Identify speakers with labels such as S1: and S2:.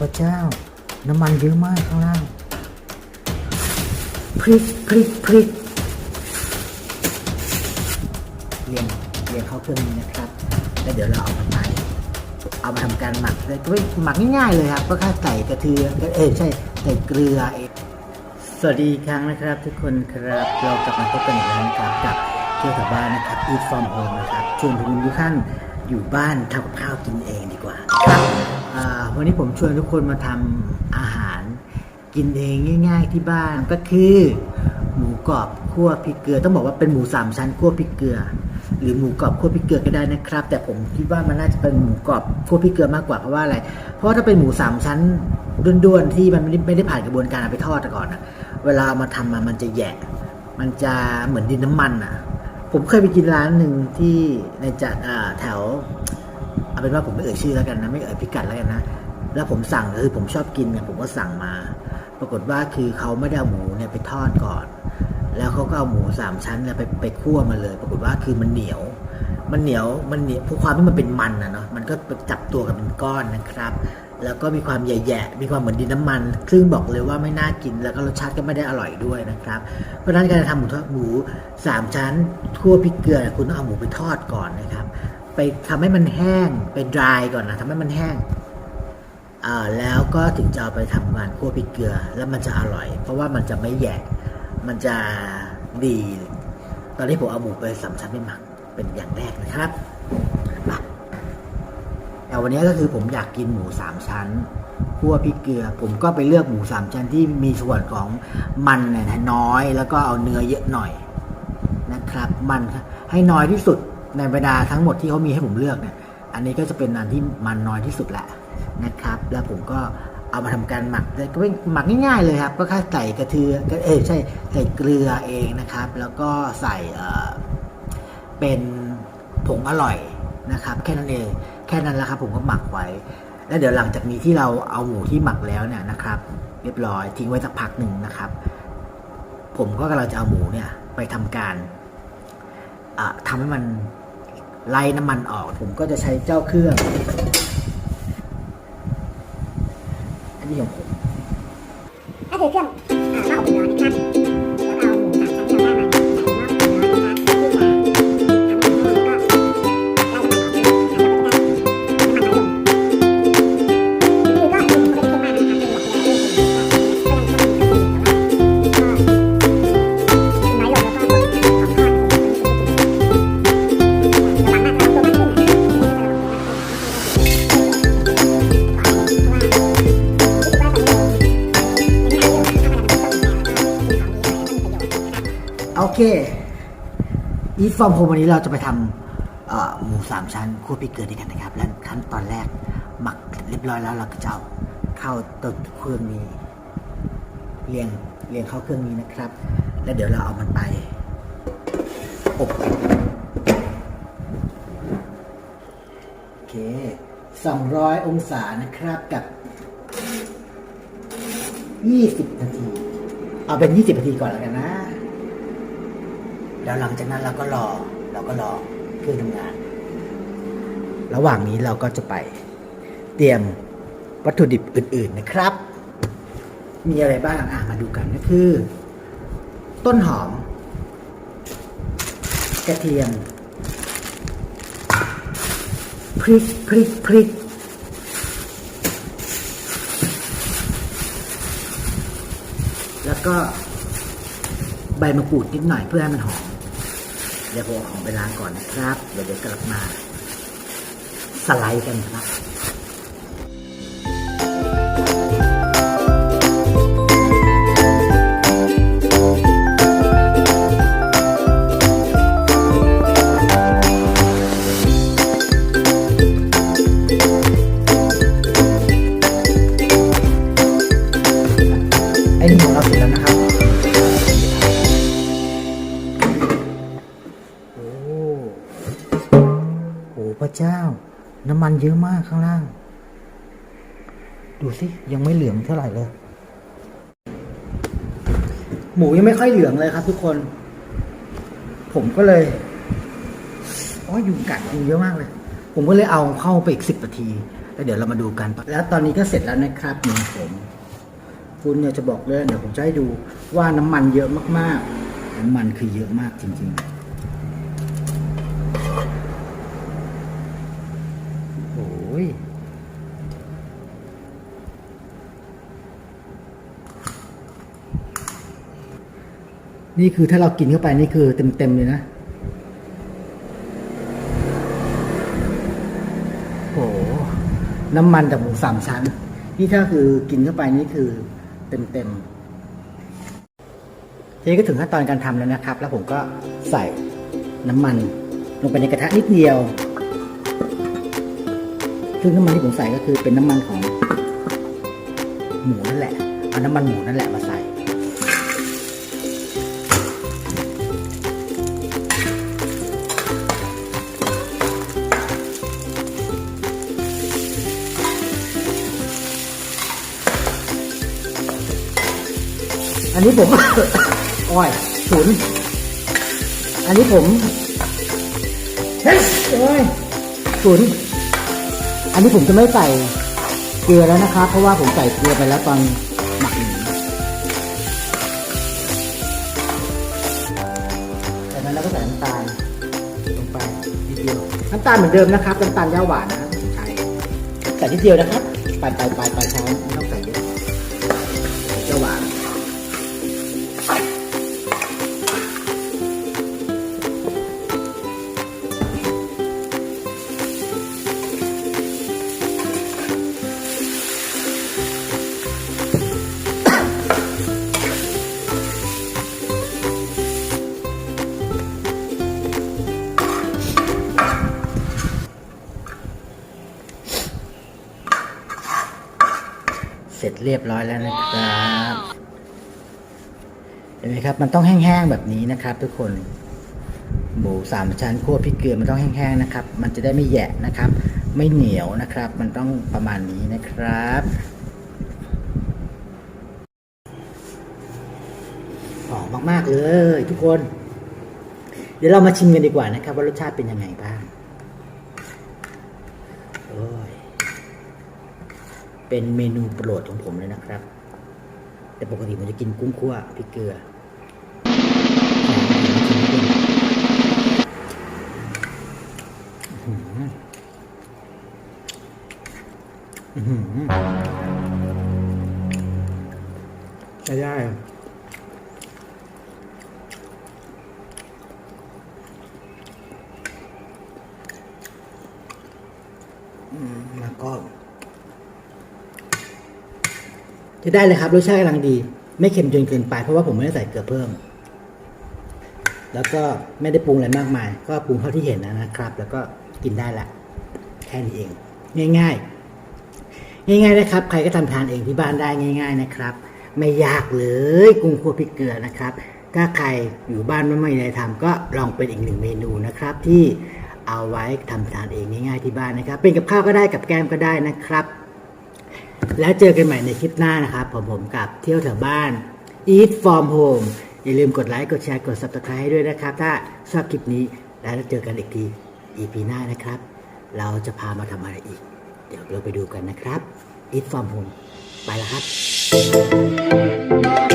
S1: พระเจ้า น้ำมันเยอะมากข้างล่างพริกพริกพริกเรียงเรียงเข้าเครื่องนี้นะครับ แล้วเดี๋ยวเราเอามาไปเอามาทำการหมักเลยก็ไม่หมักง่ายๆเลยครับ ก็แค่ใส่กระเทียมเออใช่ใส่เกลือเองสวัสดีอีกครั้งนะครับ ทุกคนครับเรากลับมาพบกันอีกแล้วนะครับกับเที่ยวแถวบ้านนะครับ Eat from home นะครับชวนคุณทุกท่านอยู่บ้านทำกับข้าวกินเองดีกว่าครับอ่า วันนี้ผมชวนทุกคนมาทำอาหารกินเองง่าย ๆ ที่บ้านก็คือหมูกรอบคั่วพริกเกลือ ต้องบอกว่าเป็นหมูสามชั้นคั่วพริกเกลือ หรือหมูกรอบคั่วพริกเกลือก็ได้นะครับ แต่ผมคิดว่ามันน่าจะเป็นหมูกรอบคั่วพริกเกลือมากกว่าเพราะว่าอะไร เพราะถ้าเป็นหมูสามชั้นด้วนๆที่มันไม่ได้ผ่านกระบวนการเอาไปทอดก่อนนะเวลามาทำมามันจะแยะ มันจะเหมือนดินน้ำมันอะผมเคยไปกินร้านหนึ่งที่ในจัดแถว เอาเป็นว่าผมไม่เอ่ยชื่อแล้วกันนะไม่เอ่ยพิกัดแล้วกันนะแล้วผมสั่งคือผมชอบกินไงผมก็สั่งมา ปรากฏว่าคือเขาไม่ได้เอาหมูเนี่ยไปทอดก่อน แล้วเขาก็เอาหมูสามชั้นเนี่ยไปไปคั่วมาเลย ปรากฏว่าคือมันเหนียว มันเหนียวมันเหนียวเพราะความที่มันเป็นมันนะเนาะมันก็จับตัวกันเป็นก้อนนะครับ แล้วก็มีความแย่ๆมีความเหมือนดินน้ำมัน ซึ่งบอกเลยว่าไม่น่ากินแล้วก็รสชาติก็ไม่ได้อร่อยด้วยนะครับ เพราะฉะนั้นการทำหมูทอดหมูสามชั้นทั่วพริกเกลือคุณต้องเอาหมูไปทอดก่อนนะครับ ไปทำให้มันแห้งเป็น dry ก่อนนะทำให้มันแห้งแล้วก็ถึงจะเอาไปทำงานคั่วพริกเกลือแล้วมันจะอร่อย เพราะว่ามันจะไม่แยกมันจะดี ตอนนี้ผมเอาหมูไปสามชั้นไปหมักเป็นอย่างแรกนะครับมาแต่วันนี้ก็คือผมอยากกินหมูสามชั้นคั่วพริกเกลือ ผมก็ไปเลือกหมูสามชั้นที่มีส่วนของมันเนี่ยน้อย แล้วก็เอาเนื้อเยอะหน่อยนะครับ มันให้น้อยที่สุด ในบรรดาทั้งหมดที่เขามีให้ผมเลือกเนี่ย อันนี้ก็จะเป็นอันที่มันน้อยที่สุดแหละนะครับ แล้วผมก็เอามาทำการหมักเลยก็ไม่หมักง่ายๆเลยครับ ก็แค่ใส่กระเทียมเออใช่ใส่เกลือเองนะครับ แล้วก็ใส่เออเป็นผงอร่อยนะครับ แค่นั้นเองแค่นั้นแหละครับผมก็หมักไว้ แล้วเดี๋ยวหลังจากนี้ที่เราเอาหมูที่หมักแล้วเนี่ยนะครับ เรียบร้อยทิ้งไว้สักพักหนึ่งนะครับ ผมก็กำลังจะเอาหมูเนี่ยไปทำการอะทำให้มัน ไล่น้ำมันออก ผมก็จะใช้เจ้าเครื่อง อันนี้ของผม
S2: เคอี
S1: ฟฟอร์มโฮมวันนี้เราจะไปทำหมูสามชั้นคั่วพริกเกลือด้วยกันนะครับ และขั้นตอนแรกหมักเรียบร้อยแล้วเราก็จะเอาเข้าตัวเครื่องนี้เรียงเรียงเข้าเครื่องนี้นะครับ แล้วเดี๋ยวเราเอามันไปอบโอเค 200 องศานะครับกับ 20 นาที เอาเป็น 20 นาทีก่อนแล้วกันนะ แล้วหลังจากนั้นเราก็รอเราก็รอเครื่องทำงาน ระหว่างนี้เราก็จะไปเตรียมวัตถุดิบอื่น ๆนะครับ มีอะไรบ้างอะมาดูกันก็คือ ต้นหอม กระเทียมพริกพริกพริกแล้วก็ใบมะกรูดนิดหน่อยเพื่อให้มันหอม เดี๋ยวผมเอาของไปล้างก่อนนะครับ เดี๋ยวเดี๋ยวกลับมา สไลด์กันครับ พระเจ้า น้ำมันเยอะมากข้างล่าง ดูสิ ยังไม่เหลืองเท่าไหร่เลย หมูยังไม่ค่อยเหลืองเลยครับ ทุกคน ผมก็เลยอ๋อยุงกัดยุงเยอะมากเลย ผมก็เลยเอาเข้าไปอีกสิบนาที แล้วเดี๋ยวเรามาดูกัน แล้วตอนนี้ก็เสร็จแล้วนะครับหมูผมคุณเนี่ยจะบอกเลยเดี๋ยวผมจะให้ดูว่าน้ำมันเยอะมากๆ น้ำมันคือเยอะมากจริง ๆ โอ้ยนี่คือถ้าเรากินเข้าไปนี่คือเต็มๆเลยนะ โอ้น้ำมันจากหมูสามชั้น นี่ถ้าคือกินเข้าไปนี่คือเต็มๆ ทีนี้ก็ถึงขั้นตอนการทำแล้วนะครับ แล้วผมก็ใส่น้ำมันลงไปในกระทะนิดเดียว ซึ่งน้ำมันที่ผมใส่ก็คือเป็นน้ำมันของหมูนั่นแหละเอาน้ำมันหมูนั่นแหละมาใส่อันนี้ผมอ้อยฉุน อันนี้ผมเฮ้ยโอ้ยฉุน อันนี้ผมจะไม่ใส่เกลือแล้วนะครับ เพราะว่าผมใส่เกลือไปแล้วตอนหมักหมูจากนั้นเราก็ใส่น้ำตาลลงไปนิดเดียวน้ำตาลเหมือนเดิมนะครับน้ำตาลย่าหวานนะผมใช้แต่นิดเดียวนะครับปไปไปไปช้อนไม่ต้องใส่ เสร็จเรียบร้อยแล้วนะครับเห็นไหมครับ มันต้องแห้งๆแบบนี้นะครับ ทุกคนหมูสามชั้นคั่วพริกเกลือมันต้องแห้งๆนะครับ มันจะได้ไม่แยะนะครับ ไม่เหนียวนะครับ มันต้องประมาณนี้นะครับ หอมมากๆเลยทุกคน เดี๋ยวเรามาชิมกันดีกว่านะครับ ว่ารสชาติเป็นยังไงบ้างโอ้ย เป็นเมนูโปรดของผมเลยนะครับ แต่ปกติผมจะกินกุ้งคั่วพริกเกลืออื้อหืออื้อหือใช้ได้มแล้วก็ จะได้เลยครับรสชาติกำลังดี ไม่เค็มจนเกินไป เพราะว่าผมไม่ได้ใส่เกลือเพิ่ม แล้วก็ไม่ได้ปรุงอะไรมากมาย ก็ปรุงเท่าที่เห็นนะครับ แล้วก็กินได้ละแค่นี้เอง ง่าย ๆ ง่ายๆนะครับ ใครก็ทำทานเองที่บ้านได้ง่าย ๆ นะครับ ไม่ยากเลยกุ้งคั่วพริกเกลือนะครับถ้าใครอยู่บ้านไม่ไม่ได้ทำก็ลองเป็นอีกหนึ่งเมนูนะครับ ที่เอาไว้ทำทานเองง่ายๆที่บ้านนะครับ เป็นกับข้าวก็ได้กับแกล้มก็ได้นะครับ แล้วเจอกันใหม่ในคลิปหน้านะครับผมผมกับเที่ยวแถวบ้าน Eat from home อย่าลืมกดไลค์ กดแชร์ กด subscribe ให้ด้วยนะครับ ถ้าชอบคลิปนี้แล้วเจอกันอีกที EP หน้านะครับ เราจะพามาทำอะไรอีก เดี๋ยวเราไปดูกันนะครับ Eat from home ไปแล้วครับ